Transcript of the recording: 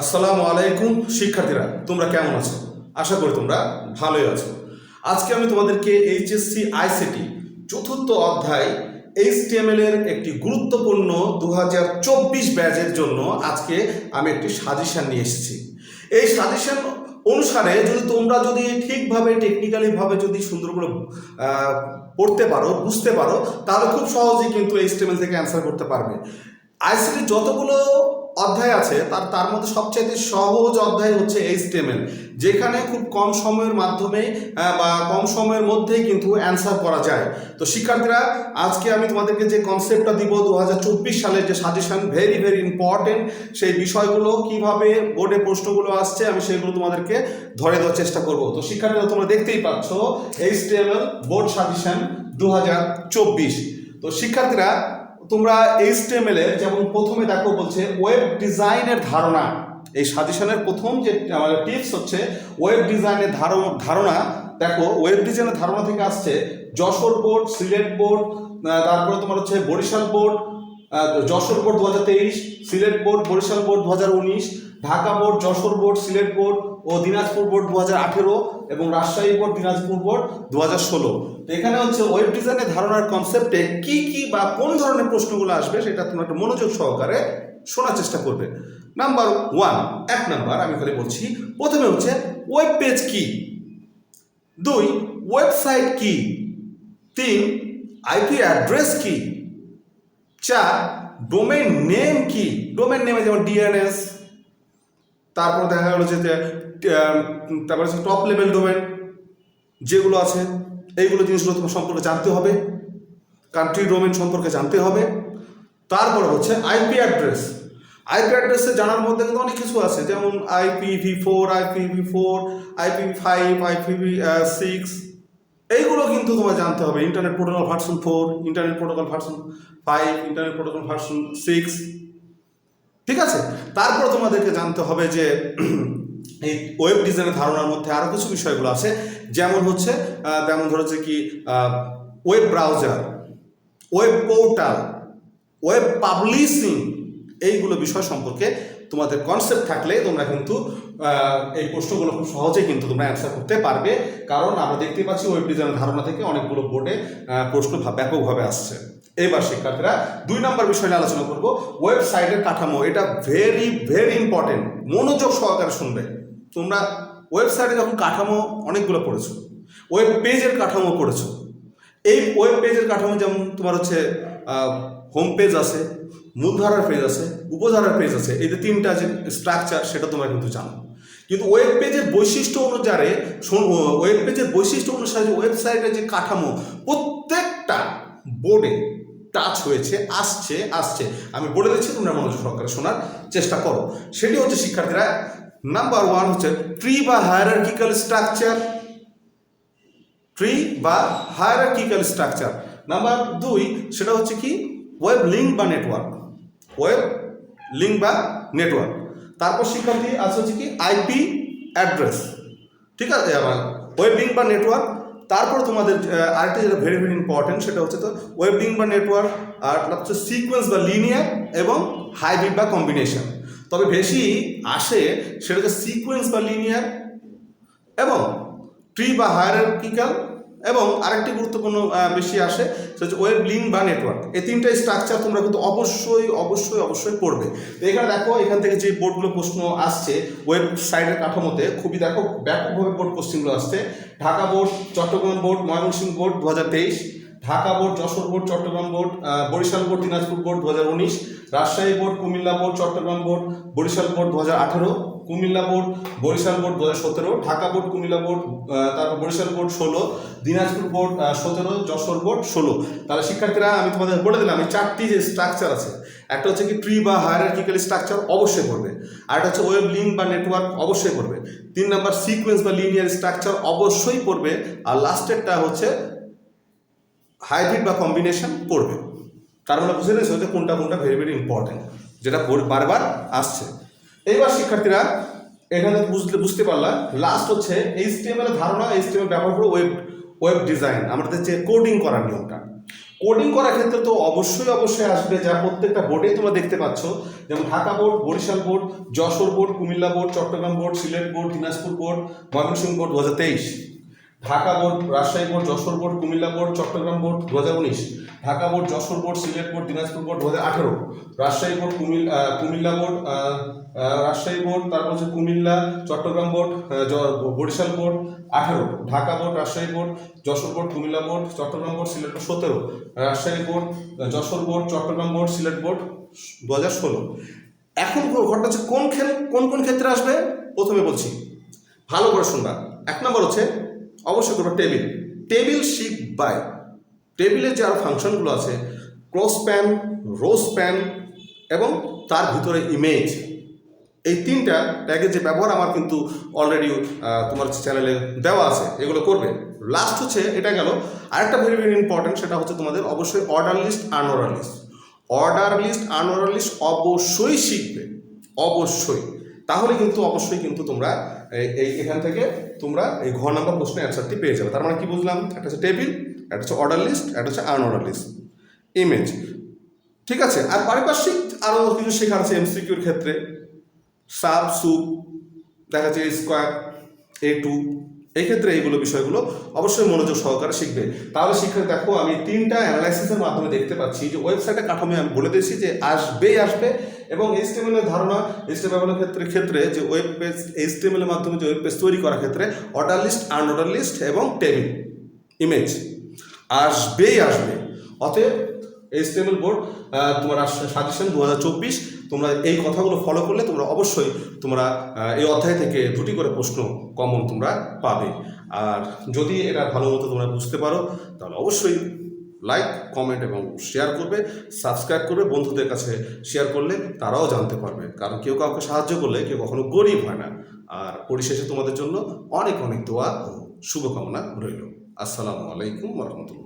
আসসালামু আলাইকুম, শিক্ষার্থীরা, তোমরা কেমন আছো? আশা করি তোমরা ভালোই আছো। আজকে আমি তোমাদেরকে এইচএসসি আইসিটি চতুর্থ অধ্যায় এইচটিএমএল এর একটি গুরুত্বপূর্ণ দু হাজার চব্বিশ ব্যাচের জন্য আজকে আমি একটি সাজেশন নিয়ে এসেছি। এই সাজেশন অনুসারে যদি তোমরা যদি ঠিকভাবে, টেকনিক্যালিভাবে যদি সুন্দর করে পড়তে পারো, বুঝতে পারো, তাহলে খুব সহজেই কিন্তু এইচটিএমএল থেকে অ্যান্সার করতে পারবে। আইসিটি যতগুলো অধ্যায় আছে, তার তার মধ্যে সবচাইতে সহজ অধ্যায় হচ্ছে এইচটিএমএল যেখানে খুব কম সময়ের মাধ্যমে বা কম সময়ের মধ্যেই কিন্তু অ্যান্সার করা যায়। তো শিক্ষার্থীরা, আজকে আমি তোমাদেরকে যে কনসেপ্টটা দিব দু হাজার চব্বিশ সালের যে সাজেশন ভেরি ভেরি ইম্পর্টেন্ট সেই বিষয়গুলো কীভাবে বোর্ডে প্রশ্নগুলো আসছে, আমি সেগুলো তোমাদেরকে ধরে দেওয়ার চেষ্টা করব। তো শিক্ষার্থীরা, তোমরা দেখতেই পাচ্ছ এইচটিএমএল বোর্ড সাজেশন দু হাজার চব্বিশ। তো শিক্ষার্থীরা তোমরা এইচটিএমএল এর যেমন প্রথমে দেখো বলছে ওয়েব ডিজাইনের ধারণা। এই সাজেশনের প্রথম যে আমাদের টিপস হচ্ছে ওয়েব ডিজাইনের ধারণ দেখো ওয়েব ডিজাইনের ধারণা থেকে আসছে যশোর বোর্ড সিলেট বোর্ড তারপরে তোমার হচ্ছে বরিশাল বোর্ড যশোর বোর্ড দু হাজার তেইশ, সিলেট বোর্ড, বরিশাল বোর্ড দু হাজার উনিশ, Dhaka board, Jessore board, Sylhet board ও দিনাজপুর বোর্ড দু হাজার আঠেরো এবং রাজশাহী বোর্ড, দিনাজপুর বোর্ড দু হাজার ষোলো এখানে হচ্ছে ওয়েব ডিজাইনের ধারণার কনসেপ্টে কি কি বা কোন ধরনের প্রশ্নগুলো আসবে সেটা তোমরা একটা মনোযোগ সহকারে শোনার চেষ্টা করবে। নাম্বার ওয়ান এক নাম্বার আমি খালি বলছি। প্রথমে হচ্ছে ওয়েব পেজ কি? দুই ওয়েবসাইট কি? তিন আইপি অ্যাড্রেস কি? চার ডোমেন নেম কি? ডোমেন নেমে যেমন ডিএনএস তারপর দেখা গেল যে তারপরে টপ লেভেল ডোমেন যেগুলো আছে, এইগুলো জিনিসগুলো তোমার সম্পর্কে জানতে হবে কান্ট্রি ডোমেন সম্পর্কে জানতে হবে। তারপরে হচ্ছে আইপি অ্যাড্রেস আইপি অ্যাড্রেসে জানার মধ্যে কিন্তু অনেক কিছু আছে, যেমন IPV four IPV four IPV five IPV six এইগুলো কিন্তু তোমার জানতে হবে। Internet protocol version four internet protocol version five internet protocol version six ঠিক আছে? তারপর তোমাদেরকে জানতে হবে যে, এই ওয়েব ডিজাইনের ধারণার মধ্যে আরও কিছু বিষয়গুলো আছে। যেমন হচ্ছে যেমন ধরো যে কি web browser web portal web publishing এইগুলো বিষয় সম্পর্কে তোমাদের কনসেপ্ট থাকলে তোমরা কিন্তু এই প্রশ্নগুলো খুব সহজেই কিন্তু তোমরা অ্যান্সার করতে পারবে। কারণ আমরা দেখতে পাচ্ছি ওয়েব ডিজাইনের ধারণা থেকে অনেকগুলো বোর্ডে প্রশ্ন ব্যাপকভাবে আসছে। এবার শিক্ষার্থীরা দুই নম্বর বিষয় নিয়ে আলোচনা করব। ওয়েবসাইটের কাঠামো, এটা ভেরি ভেরি ইম্পর্টেন্ট মনোযোগ সহকারে শুনবে। তোমরা ওয়েবসাইটে যখন কাঠামো অনেকগুলো পড়েছো ওয়েব পেজের কাঠামো পড়েছো এই ওয়েব পেজের কাঠামো যেমন তোমার হচ্ছে হোম পেজ আছে, মূলধারার পেজ আছে, উপধারার পেজ আছে, এই যে তিনটা যে স্ট্রাকচার সেটা তোমরা কিন্তু জানো। কিন্তু ওয়েব পেজের বৈশিষ্ট্য অনুসারে ওয়েব পেজের বৈশিষ্ট্য অনুসারে ওয়েবসাইটের যে কাঠামো, প্রত্যেকটা বোর্ডে টাচ হয়েছে, আসছে আসছে। আমি বলে দিচ্ছি, তোমরা মনোযোগ সহকারে শোনার চেষ্টা করো। সেটি হচ্ছে শিক্ষার্থীরা নাম্বার ওয়ান হচ্ছে ট্রি বা হায়ারার্কিক্যাল স্ট্রাকচার ট্রি বা হায়ারার্কিক্যাল স্ট্রাকচার নাম্বার দুই, সেটা হচ্ছে কি? ওয়েব লিঙ্ক বা নেটওয়ার্ক ওয়েব লিঙ্ক বা নেটওয়ার্ক তারপর শিক্ষার্থী আছে হচ্ছে কি? আইপি অ্যাড্রেস ঠিক আছে? আবার ওয়েব লিঙ্ক বা নেটওয়ার্ক তারপর তোমাদের আরেকটা যেটা ভেরি ভেরি ইম্পর্টেন্ট সেটা হচ্ছে তো ওয়েব লিঙ্ক বা নেটওয়ার্ক আর হচ্ছে সিকোয়েন্স বা লিনিয়ার এবং হাইব্রিড বা কম্বিনেশন তবে বেশি আসে সেটা হচ্ছে সিকোয়েন্স বা লিনিয়ার এবং ট্রি বা হায়ারার্কিক্যাল এবং আরেকটি গুরুত্বপূর্ণ বেশি আসে, সেটা হচ্ছে ওয়েব লিঙ্ক বা নেটওয়ার্ক এই তিনটা স্ট্রাকচার তোমরা কিন্তু অবশ্যই অবশ্যই অবশ্যই পড়বে। তো এখানে দেখো, এখান থেকে যে বোর্ডগুলো প্রশ্ন আসছে ওয়েবসাইটের কাঠামোতে, খুবই দেখো, ব্যাপকভাবে বোর্ড কোশ্চেনগুলো আসছে। Dhaka board Chittagong board Mymensingh board দু হাজার তেইশ। Dhaka board, Jessore board, Chittagong board Barisal board, Dinajpur board দু হাজার উনিশ, Rajshahi board, Comilla board, Chittagong board, Barisal board দু হাজার আঠেরো, কুমিল্লা বোর্ড, বরিশাল বোর্ড দু হাজার সতেরো, ঢাকা বোর্ড, কুমিল্লা বোর্ড তারপর বরিশাল বোর্ড ষোলো, দিনাজপুর বোর্ড সতেরো, যশোর বোর্ড ষোলো। তাহলে শিক্ষার্থীরা, আমি তোমাদের বলে দিলাম, এই চারটি যে স্ট্রাকচার আছে, একটা হচ্ছে কি ট্রি বা হায়ারার্কিক্যাল স্ট্রাকচার অবশ্যই পড়বে আর একটা হচ্ছে ওয়েব লিঙ্ক বা নেটওয়ার্ক অবশ্যই পড়বে তিন নাম্বার সিকোয়েন্স বা লিনিয়ার স্ট্রাকচার অবশ্যই পড়বে আর লাস্টেরটা হচ্ছে হাইব্রিড বা কম্বিনেশন করবে। তার মানে বুঝে নিয়েছো যে কোনটা কোনটা ভেরি ভেরি ইম্পর্টেন্ট যেটা বারবার আসছে। এইবার শিক্ষার্থীরা এখানে বুঝতে বুঝতে পারলাম লাস্ট হচ্ছে এইচটিএমএল ধারণা এইচটিএমএল ব্যবহার করে ওয়েব ওয়েব ডিজাইন আমাদের যে কোডিং করার নিয়মটা। কোডিং করার ক্ষেত্রে তো অবশ্যই অবশ্যই আসবে যা প্রত্যেকটা বোর্ডেই তোমরা দেখতে পাচ্ছ, যেমন Dhaka board Barisal board Jessore board Comilla board Chittagong board Sylhet board Dinajpur board Mymensingh board দু হাজার তেইশ। Dhaka board, Rajshahi board, Jessore board, Comilla board, Chittagong board দু হাজার উনিশ, Dhaka board, Jessore board, Sylhet board, Dinajpur board দু হাজার আঠারো, Rajshahi board, কুমিল কুমিল্লা বোর্ড রাজশাহী বোর্ড, তারপর হচ্ছে কুমিল্লা, চট্টগ্রাম বোর্ড বরিশাল বোর্ড আঠেরো, Dhaka board, Rajshahi board, Jessore board, Comilla board, Chittagong board, Sylhet board সতেরো, Rajshahi board, Jessore board, Chittagong board, Sylhet board দু হাজার ষোলো। এখন ঘটনা হচ্ছে কোন খেল, কোন কোন ক্ষেত্রে আসবে? প্রথমে বলছি, ভালো করে শুনবা। এক নম্বর হচ্ছে অবশ্যই করবে টেবিল। টেবিল শিক বাই। টেবিলের যে আরও ফাংশনগুলো আছে, ক্রস প্যান, রোজ প্যান এবং তার ভিতরে ইমেজ। এই তিনটা যে ব্যবহার আমার কিন্তু অলরেডি তোমার চ্যানেলে দেওয়া আছে, এগুলো করবে। লাস্ট হচ্ছে, এটা গেল। আরেকটা ভেরি ভেরি ইম্পর্টেন্ট সেটা হচ্ছে তোমাদের অবশ্যই order list unorder list order list unorder list অবশ্যই শিখবে। অবশ্যই। তাহলে কিন্তু অবশ্যই কিন্তু তোমরা এই এখান থেকে তোমরা এই ঘর নাম্বার প্রশ্নের অ্যান্সারটি পেয়ে যাবে। তার মানে কি বুঝলাম? একটা হচ্ছে টেবিল একটা হচ্ছে অর্ডার লিস্ট একটা হচ্ছে আনঅর্ডার লিস্ট ইমেজ ঠিক আছে? আর পারিপার্শ্বিক আরও কিছু শেখার আছে এমসিকিউর ক্ষেত্রে। সাব সুপ দেখা যাচ্ছে স্কোয়ার এ টু এই ক্ষেত্রে এইগুলো বিষয়গুলো অবশ্যই মনোযোগ সহকারে শিখবে। তাহলে শিক্ষক, দেখো, আমি তিনটা অ্যানালাইসিসের মাধ্যমে দেখতে পাচ্ছি যে ওয়েবসাইটে কাঠামো আমি বলে দিয়েছি যে আসবেই আসবে। এবং এইচটিএমএল এর ধারণা এইচটিএমএল এর ক্ষেত্রে ক্ষেত্রে যে ওয়েব পেজ এইচটিএমএল এর মাধ্যমে যে ওয়েব পেজ তৈরি করার ক্ষেত্রে অর্ডার লিস্ট আনঅর্ডার লিস্ট এবং টেবিল ইমেজ আসবেই আসবে। অতএব এইচটিএমএল বোর্ড তোমার সাজেশন দু হাজার চব্বিশ, তোমরা এই কথাগুলো ফলো করলে তোমরা অবশ্যই তোমরা এই অধ্যায় থেকে দুটি করে প্রশ্ন কমন তোমরা পাবে। আর যদি এটা ভালো মতো তোমরা বুঝতে পারো, তাহলে অবশ্যই লাইক কমেন্ট এবং শেয়ার করবে সাবস্ক্রাইব করবে, বন্ধুদের কাছে শেয়ার করলে তারাও জানতে পারবে। কারণ কেউ কাউকে সাহায্য করলে কেউ কখনো গরিব হয় না। আর পরিশেষে তোমাদের জন্য অনেক অনেক দোয়া শুভকামনা রইল। আসসালামু আলাইকুম রহমতুল্লাহ।